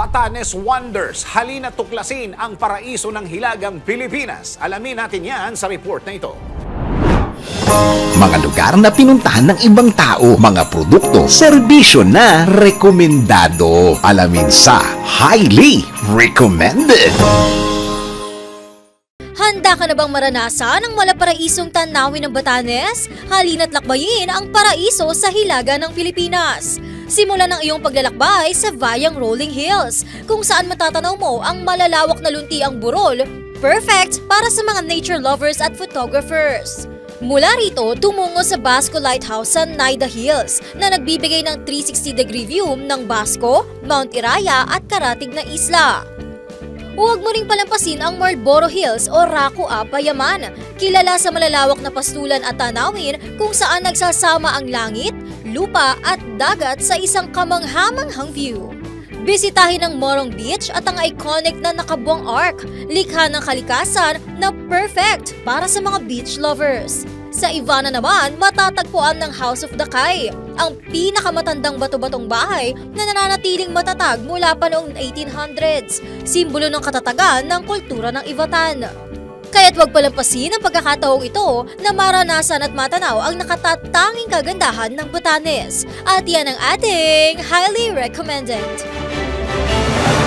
Batanes Wonders. Halina tuklasin ang paraiso ng Hilagang Pilipinas. Alamin natin yan sa report na ito. Mga lugar na pinuntahan ng ibang tao, mga produkto, serbisyo na rekomendado. Alamin sa Highly Recommended. Handa ka na bang maranasan ang malaparaisong tanawin ng Batanes? Halina't lakbayin ang paraiso sa hilaga ng Pilipinas. Simulan ang iyong paglalakbay sa Bayang Rolling Hills, kung saan matatanaw mo ang malalawak na luntiang burol, perfect para sa mga nature lovers at photographers. Mula rito, tumungo sa Basco Lighthouse sa Naida Hills na nagbibigay ng 360-degree view ng Basco, Mount Iraya at karatig na isla. Huwag mo ring palampasin ang Marlboro Hills o Raku Payaman, kilala sa malalawak na pastulan at tanawin kung saan nagsasama ang langit, lupa at dagat sa isang kamanghamanghang view. Bisitahin ang Morong Beach at ang iconic na nakabuang arc, likha ng kalikasan na perfect para sa mga beach lovers. Sa Ivana naman, matatagpuan ng House of the Kai, ang pinakamatandang bato-batong bahay na nananatiling matatag mula pa noong 1800s, simbolo ng katatagan ng kultura ng Ivatan. Kaya't wag palampasin ang pagkakataong ito na maranasan at matanaw ang nakatatanging kagandahan ng Batanes. At yan ang ating highly recommended.